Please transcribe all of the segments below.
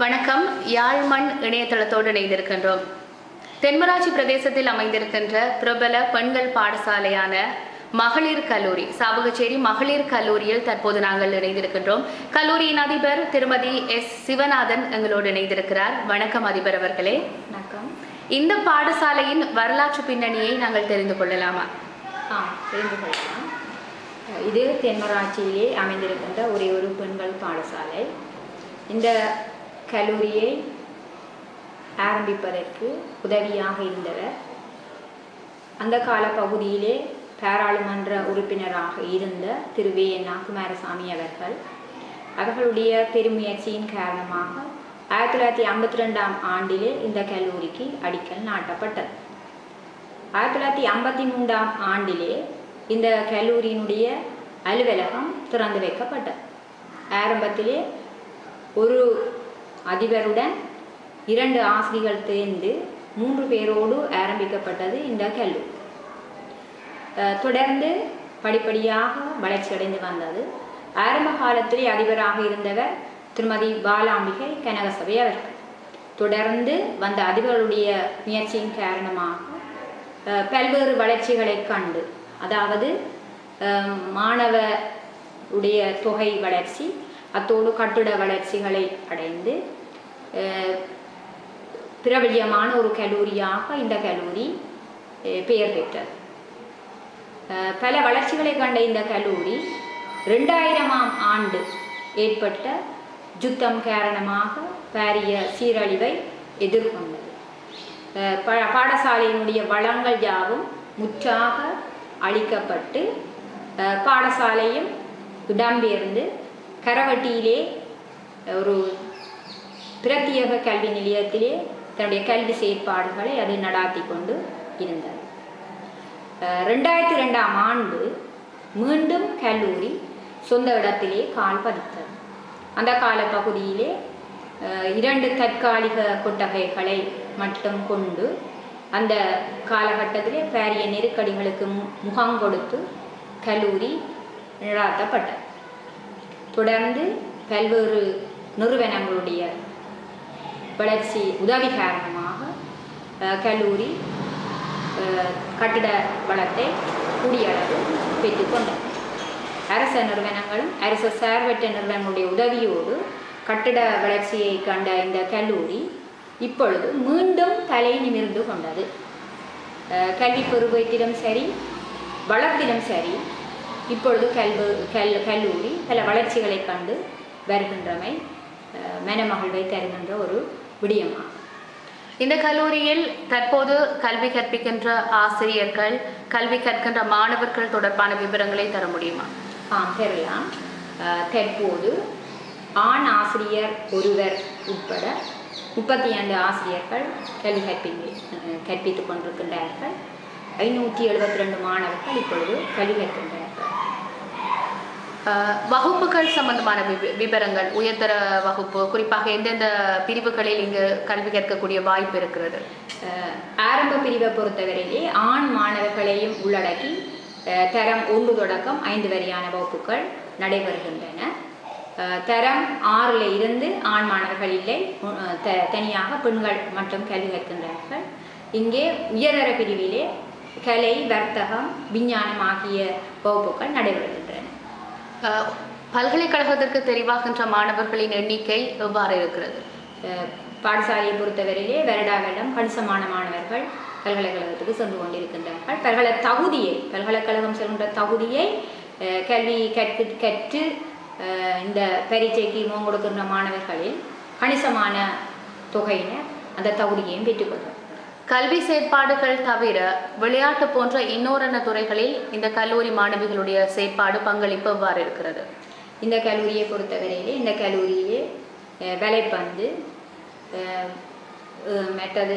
வணக்கம். யாழ்மண் இணையதளத்தோடு இணைந்திருக்கின்றோம் தென்மராட்சி பிரதேசத்தில் அமைந்திருக்கின்ற பிரபல பெண்கள் பாடசாலையான மகளிர் கல்லூரி சாவகச்சேரி மகளிர் கல்லூரியில் தற்போது நாங்கள் இணைந்திருக்கின்றோம். கல்லூரியின் அதிபர் திருமதி எஸ். சிவநாதன் எங்களோடு இணைந்திருக்கிறார். வணக்கம் அதிபர் அவர்களே. வணக்கம். இந்த பாடசாலையின் வரலாற்று பின்னணியை நாங்கள் தெரிந்து கொள்ளலாமா? ஆ தெரிந்து கொள்ளலாம். இது தென்மராட்சியிலே அமைந்திருக்கின்ற ஒரே ஒரு பெண்கள் பாடசாலை. இந்த கல்லூரியை ஆரம்பிப்பதற்கு உதவியாக இருந்தவர். அந்த கால பகுதியிலே பாராளுமன்ற உறுப்பினராக இருந்த திரு வே. என். அவர்கள் அவர்களுடைய பெருமுயற்சியின் காரணமாக ஆயிரத்தி தொள்ளாயிரத்தி ஐம்பத்தி ரெண்டாம் ஆண்டிலே இந்த கல்லூரிக்கு அடிக்கல் நாட்டப்பட்டது. ஆயிரத்தி தொள்ளாயிரத்தி ஐம்பத்தி மூன்றாம் ஆண்டிலே இந்த கல்லூரியினுடைய அலுவலகம் திறந்து வைக்கப்பட்டது. ஆரம்பத்திலே ஒரு அதிபருடன் இரண்டு ஆசிரியர்கள் தேர்ந்து மூன்று பேரோடு ஆரம்பிக்கப்பட்டது இந்த கல்லூரி தொடர்ந்து படிப்படியாக வளர்ச்சியடைந்து வந்தது. ஆரம்ப காலத்திலே அதிபராக இருந்தவர் திருமதி பாலாம்பிகை கனகசபை அவர்கள். தொடர்ந்து வந்த அதிபர்களுடைய முயற்சியின் காரணமாக பல்வேறு வளர்ச்சிகளை கண்டு அதாவது அஹ், மாணவ உடைய தொகை வளர்ச்சி அத்தோடு கட்டிட வளர்ச்சிகளை அடைந்து பிரபல்யமான ஒரு கல்லூரியாக இந்த கல்லூரி பெயர் பெற்றது. பல வளர்ச்சிகளை கண்ட இந்த கல்லூரி ரெண்டாயிரமாம் ஆண்டு ஏற்பட்ட யுத்தம் காரணமாக பாரிய சீரழிவை எதிர்கொண்டது. ப- பாடசாலையினுடைய வளங்கள் யாவும் முற்றாக அழிக்கப்பட்டு பாடசாலையும் இடம்பெயர்ந்து கரவட்டியிலே ஒரு பிரத்யேக கல்வி நிலையத்திலே தன்னுடைய கல்வி செயற்பாடுகளை அது நடாத்தி கொண்டு இருந்தது. ரெண்டாயிரத்தி ரெண்டாம் ஆண்டு மீண்டும் கல்லூரி சொந்த இடத்திலே கால் பதித்தது. அந்த கால பகுதியிலே இரண்டு தற்காலிக கொட்டகைகளை மட்டும் கொண்டு அந்த காலகட்டத்திலே பாரிய நெருக்கடிகளுக்கு மு- கொடுத்து கல்லூரி நடாத்தப்பட்டது. தொடர்ந்து பல்வேறு நிறுவனங்களுடைய வளர்ச்சி உதவி காரணமாக கல்லூரி கட்டிட வளத்தை கூடிய அளவு பெற்றுக்கொண்டது அரச நிறுவனங்களும் அரச சார்பற்ற நிறுவனங்களுடைய உதவியோடு கட்டிட வளர்ச்சியை கண்ட இந்த கல்லூரி இப்பொழுது மீண்டும் தலை நிமிர்ந்து கொண்டது. கல்வி பெருவத்திலும் சரி வளத்திலும் சரி இப்பொழுது கல்வி கல் கல்லூரி பல வளர்ச்சிகளை கண்டு வருகின்றமை மனமகிழ்வை தருகின்ற ஒரு விடயமாகும் இந்த கல்லூரியில் தற்போது கல்வி கற்பிக்கின்ற ஆசிரியர்கள் கல்வி கற்கின்ற மாணவர்கள் தொடர்பான விவரங்களை தர முடியுமா? ஆம் பெறலாம் தற்போது ஆண் ஆசிரியர் ஒருவர் உட்பட முப்பத்தி ஐந்து ஆசிரியர்கள் கல்வி கற்பி கற்பித்துக் கொண்டிருக்கின்றார்கள். ஐநூற்றி எழுபத்தி ரெண்டு மாணவர்கள் இப்பொழுது கல்வி கற்கின்றார்கள் அஹ், வகுப்புகள் சம்பந்தமான விவரங்கள் உயர்தர வகுப்பு குறிப்பாக எந்தெந்த பிரிவுகளில் இங்கு கல்வி கற்கக்கூடிய வாய்ப்பு இருக்கிறது? ஆரம்ப பிரிவை பொறுத்தவரையிலே ஆண் மாணவர்களையும் உள்ளடக்கி தரம் ஒன்று தொடக்கம் ஐந்து வரையான வகுப்புகள் நடைபெறுகின்றன. தரம் ஆறில் இருந்து ஆண் மாணவர்கள் இல்லை த தனியாக பெண்கள் மட்டும் கல்வி கற்கின்றார்கள். இங்கே உயர்தர பிரிவிலே கலை வர்த்தகம் விஞ்ஞானம் ஆகிய வகுப்புகள் நடைபெறுகின்றன. பல்கலைக்கழகத்திற்கு தெரிவாகின்ற மாணவர்களின் எண்ணிக்கை எவ்வாறு இருக்கிறது? பாடசாலையை பொறுத்தவரையிலே வருடா வருடம் கணிசமான மாணவர்கள் பல்கலைக்கழகத்துக்கு சென்று கொண்டிருக்கின்றார்கள். பல்கலை தகுதியை பல்கலைக்கழகம் செல்கின்ற தகுதியை கல்வி கற்று கற்று இந்த பரீட்சைக்கு முகம் கொடுக்கின்ற மாணவர்களில் கணிசமான தொகையினர் அந்த தகுதியையும் பெற்றுக்கொள்கிறார் கல்வி செயற்பாடுகள் தவிர விளையாட்டு போன்ற இன்னோரன்ன துறைகளில் இந்த கல்லூரி மாணவிகளுடைய செயற்பாடு பங்களிப்பு எவ்வாறு இருக்கிறது? இந்த கல்லூரியை பொறுத்தவரையிலே இந்த கல்லூரியிலே விலைப்பந்து வலைப்பந்து மற்றது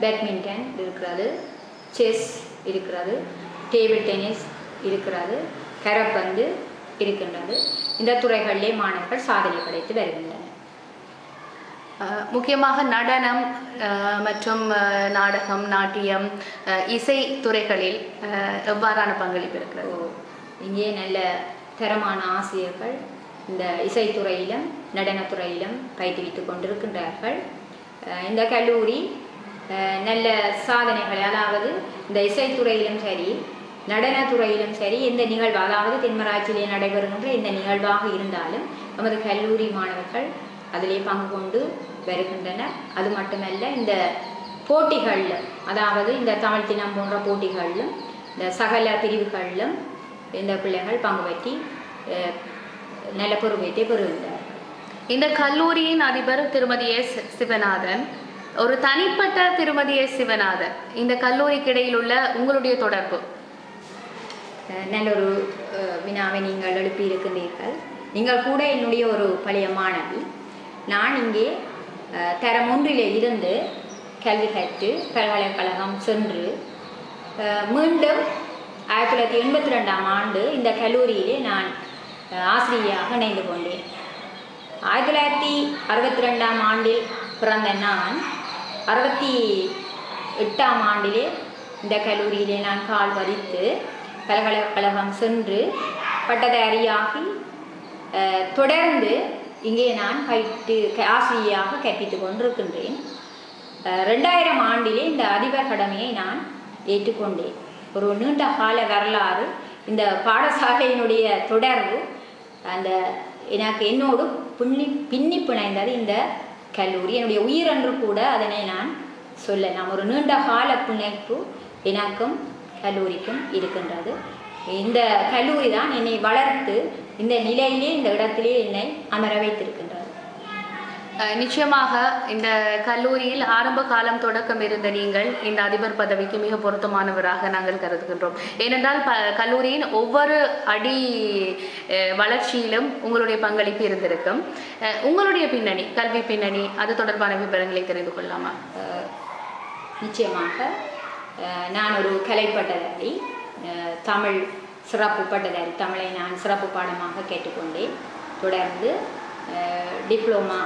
பேட்மிண்டன் இருக்கிறது செஸ் இருக்கிறது டேபிள் டென்னிஸ் இருக்கிறது கரப்பந்து இருக்கின்றது. இந்த துறைகளிலே மாணவர்கள் சாதனை படைத்து வருகின்றனர். முக்கியமாக நடனம் மற்றும் நாடகம் நாட்டியம் இசை துறைகளில் எவ்வாறான பங்களிப்பு இருக்கிறது? இங்கே நல்ல தரமான ஆசிரியர்கள் இந்த இசைத்துறையிலும் நடனத்துறையிலும் பயிற்றுவித்துக் கொண்டிருக்கின்றார்கள். இந்த கல்லூரி நல்ல சாதனைகள் அதாவது இந்த இசைத்துறையிலும் சரி நடனத்துறையிலும் சரி எந்த நிகழ்வு அதாவது தென்மராட்சியிலே நடைபெறுகின்ற இந்த நிகழ்வாக இருந்தாலும் நமது கல்லூரி மாணவர்கள் அதிலே பங்கு கொண்டு வருகின்றனர் அது மட்டுமல்ல இந்த போட்டிகளில் அதாவது இந்த தமிழ் தினம் போன்ற போட்டிகளிலும் இந்த சகல பிரிவுகளிலும் இந்த பிள்ளைகள் பங்கு பற்றி நல்ல பொறுப்பேற்றை பெறுகின்றனர். இந்த கல்லூரியின் அதிபர் திருமதி எஸ். சிவநாதன் ஒரு தனிப்பட்ட திருமதி எஸ். சிவநாதன் இந்த கல்லூரிக்கு இடையில் உள்ள உங்களுடைய தொடர்பு? நல்ல ஒரு வினாவை நீங்கள் எழுப்பி இருக்கின்றீர்கள் நீங்கள் கூட என்னுடைய ஒரு பழைய மாணவி. நான் இங்கே தரம் ஒன்றிலே இருந்து கல்வி கற்று பல்கலைக்கழகம் சென்று மீண்டும் ஆயிரத்தி தொள்ளாயிரத்தி எண்பத்தி ரெண்டாம் ஆண்டு இந்த கல்லூரியிலே நான் ஆசிரியராக இணைந்து கொண்டேன். ஆயிரத்தி தொள்ளாயிரத்தி அறுபத்தி ரெண்டாம் ஆண்டில் பிறந்த நான் அறுபத்தி எட்டாம் ஆண்டிலே இந்த கல்லூரியிலே நான் கால் பதித்து பல்கலைக்கழகம் சென்று பட்டதாரியாகி தொடர்ந்து இங்கே நான் பயிற்று க- ஆசிரியையாக கற்பித்துக் கொண்டிருக்கின்றேன். ரெண்டாயிரம் ஆண்டிலே இந்த அதிபர் கடமையை நான் ஏற்றுக்கொண்டேன். ஒரு நீண்ட கால வரலாறு இந்த பாடசாலையினுடைய தொடர்பு அந்த எனக்கு என்னோடு பின்னி பின்னி பிணைந்தது இந்த கல்லூரி. என்னுடைய உயிரென்று கூட அதனை நான் சொல்லலாம். ஒரு நீண்ட கால பிணைப்பு எனக்கும் கல்லூரிக்கும் இருக்கின்றது. இந்த கல்லூரி தான் என்னை வளர்த்து இந்த நிலையிலே இந்த இடத்திலே என்னை அமர வைத்திருக்கின்றது அஹ், நிச்சயமாக இந்த கல்லூரியில் ஆரம்ப காலம் தொடக்கம் இருந்த நீங்கள் இந்த அதிபர் பதவிக்கு மிக பொருத்தமானவராக நாங்கள் கருதுகின்றோம். ஏனென்றால் ப கல்லூரியின் ஒவ்வொரு அடி வளர்ச்சியிலும் உங்களுடைய பங்களிப்பு இருந்திருக்கும். உங்களுடைய பின்னணி கல்வி பின்னணி அது தொடர்பான விவரங்களை தெரிந்து கொள்ளலாமா? அஹ், நிச்சயமாக நான் ஒரு கலைப்பட்டதாரி தமிழ் சிறப்பு பட்டதாரி தமிழை நான் சிறப்பு பாடமாக கேட்டுக்கொண்டேன் தொடர்ந்து டிப்ளோமா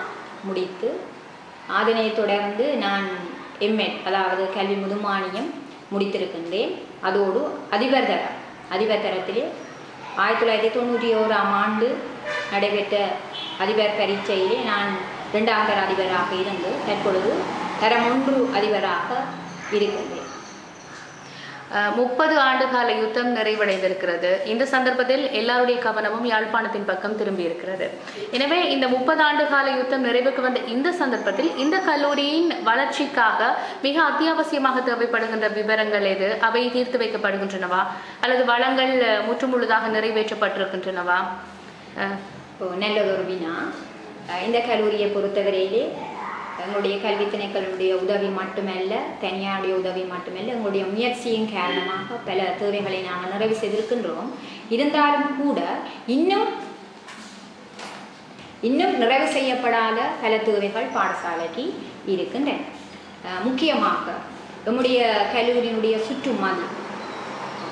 முடித்து அதனை தொடர்ந்து நான் எம்எட் அதாவது கல்வி முதுமானியம் முடித்திருக்கின்றேன். அதோடு அதிபர் தரம் அதிபர் தரத்திலே ஆயிரத்தி தொள்ளாயிரத்தி தொண்ணூற்றி ஓராம் ஆண்டு நடைபெற்ற அதிபர் பரீட்சையிலே நான் இரண்டாம் தர அதிபராக இருந்து தற்பொழுது தரம் ஒன்று அதிபராக இருக்கின்றேன். முப்பது ஆண்டுகால யுத்தம் நிறைவடைந்திருக்கிறது. இந்த சந்தர்ப்பத்தில் எல்லாருடைய கவனமும் யாழ்ப்பாணத்தின் பக்கம் திரும்பி இருக்கிறது எனவே இந்த முப்பது ஆண்டுகால யுத்தம் நிறைவுக்கு வந்த இந்த சந்தர்ப்பத்தில் இந்த கல்லூரியின் வளர்ச்சிக்காக மிக அத்தியாவசியமாக தேவைப்படுகின்ற விவரங்கள் எது? அவை தீர்த்து வைக்கப்படுகின்றனவா? அல்லது வளங்கள் முற்றுமுழுதாக நிறைவேற்றப்பட்டிருக்கின்றனவா? நல்ல ஒரு வினா. இந்த கல்லூரியை பொறுத்தவரையிலே எங்களுடைய கல்வி திணைக்களுடைய உதவி மட்டுமல்ல தனியாருடைய உதவி மட்டுமல்ல எங்களுடைய முயற்சியின் காரணமாக பல தேவைகளை நாங்கள் நிறைவு செய்திருக்கின்றோம். இருந்தாலும் கூட இன்னும் இன்னும் நிறைவு செய்யப்படாத பல தேவைகள் பாடசாலைக்கு இருக்கின்றன. அஹ் முக்கியமாக நம்முடைய கல்லூரியினுடைய சுற்றுமதி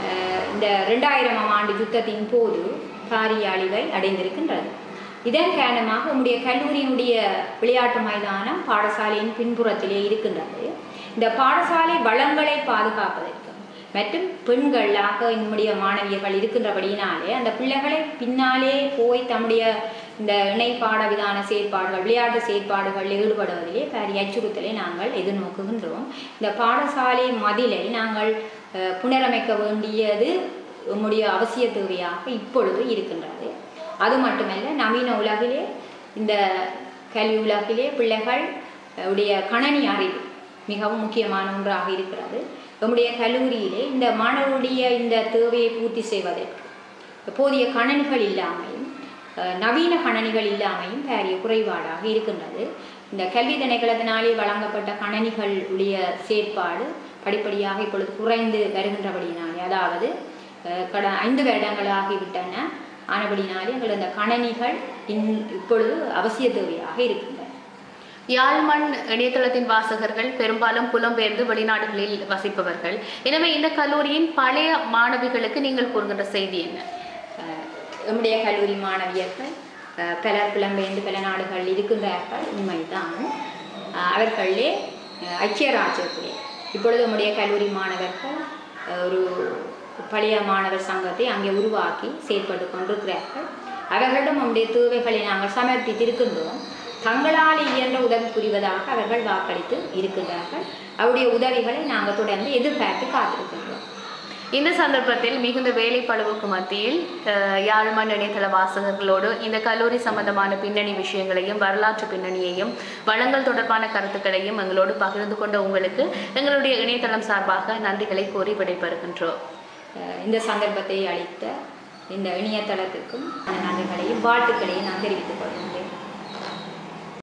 அஹ் இந்த ரெண்டாயிரமாம் ஆண்டு யுத்தத்தின் போது பாரிய அழிவை அடைந்திருக்கின்றது. இதன் காரணமாக உங்களுடைய கல்லூரியினுடைய விளையாட்டு மைதானம் பாடசாலையின் பின்புறத்திலே இருக்கின்றது. இந்த பாடசாலை வளங்களை பாதுகாப்பதற்கு மற்றும் பெண்களாக நம்முடைய மாணவியர்கள் இருக்கின்றபடியினாலே அந்த பிள்ளைகளை பின்னாலே போய் தம்முடைய இந்த இணை பாடவிதான செயற்பாடுகள் விளையாட்டு செயற்பாடுகளில் ஈடுபடுவதிலே பாரிய அச்சுறுத்தலை நாங்கள் எதிர்நோக்குகின்றோம். இந்த பாடசாலை மதிலை நாங்கள் புனரமைக்க வேண்டியது நம்முடைய அவசிய தேவையாக இப்பொழுது இருக்கின்றது. அது மட்டுமல்ல நவீன உலகிலே இந்த கல்வி உலகிலே பிள்ளைகள் உடைய கணனி அறிவு மிகவும் முக்கியமான ஒன்றாக இருக்கிறது. நம்முடைய கல்லூரியிலே இந்த மாணவருடைய இந்த தேவையை பூர்த்தி செய்வதற்கு போதிய கணனிகள் இல்லாமையும் நவீன கணனிகள் இல்லாமையும் பாரிய குறைபாடாக இருக்கின்றது. இந்த கல்வி திணைக்களத்தினாலே வழங்கப்பட்ட கணனிகள் உடைய செயற்பாடு படிப்படியாக இப்பொழுது குறைந்து வருகின்றபடியினாலே அதாவது கட ஐந்து வருடங்களாகிவிட்டன. ஆனபடினாலே எங்கள் இந்த கணனிகள் இன் இப்பொழுது அவசிய தேவையாக இருக்கின்றன. யாழ்மண் இணையதளத்தின் வாசகர்கள் பெரும்பாலும் புலம்பெயர்ந்து வெளிநாடுகளில் வசிப்பவர்கள். எனவே இந்த கல்லூரியின் பழைய மாணவிகளுக்கு நீங்கள் கூறுகின்ற செய்தி என்ன? நம்முடைய கல்லூரி மாணவியர்கள் பலர் புலம்பெயர்ந்து பல நாடுகளில் இருக்கின்றார்கள் உண்மைதான் அவர்களே அஹ், ஐக்கிய ராஜ்யத்திலே இப்பொழுது நம்முடைய கல்லூரி மாணவர்கள் ஒரு பழைய மாணவர் சங்கத்தை அங்கே உருவாக்கி செயற்பட்டு கொண்டிருக்கிறார்கள். அவர்களிடம் நம்முடைய தேவைகளை நாங்கள் சமர்ப்பித்திருக்கின்றோம். தங்களால் இயன்ற உதவி புரிவதாக அவர்கள் வாக்களித்து இருக்கின்றார்கள். அவருடைய உதவிகளை நாங்கள் தொடர்ந்து எதிர்பார்த்து காத்திருக்கின்றோம். இந்த சந்தர்ப்பத்தில் மிகுந்த வேலைப்பளவுக்கு மத்தியில் அஹ், யாழ்மண் இணையதள வாசகர்களோடு இந்த கல்லூரி சம்பந்தமான பின்னணி விஷயங்களையும் வரலாற்று பின்னணியையும் வளங்கள் தொடர்பான கருத்துக்களையும் எங்களோடு பகிர்ந்து கொண்ட உங்களுக்கு எங்களுடைய இணையதளம் சார்பாக நன்றிகளை கோரி விடைபெறுகின்றோம். இந்த சந்தர்ப்பத்தை அளித்த இந்த இணையதளத்துக்கும் நன்றிகளையும் வாழ்த்துக்களையும் நான் தெரிவித்துக் கொள்கிறேன்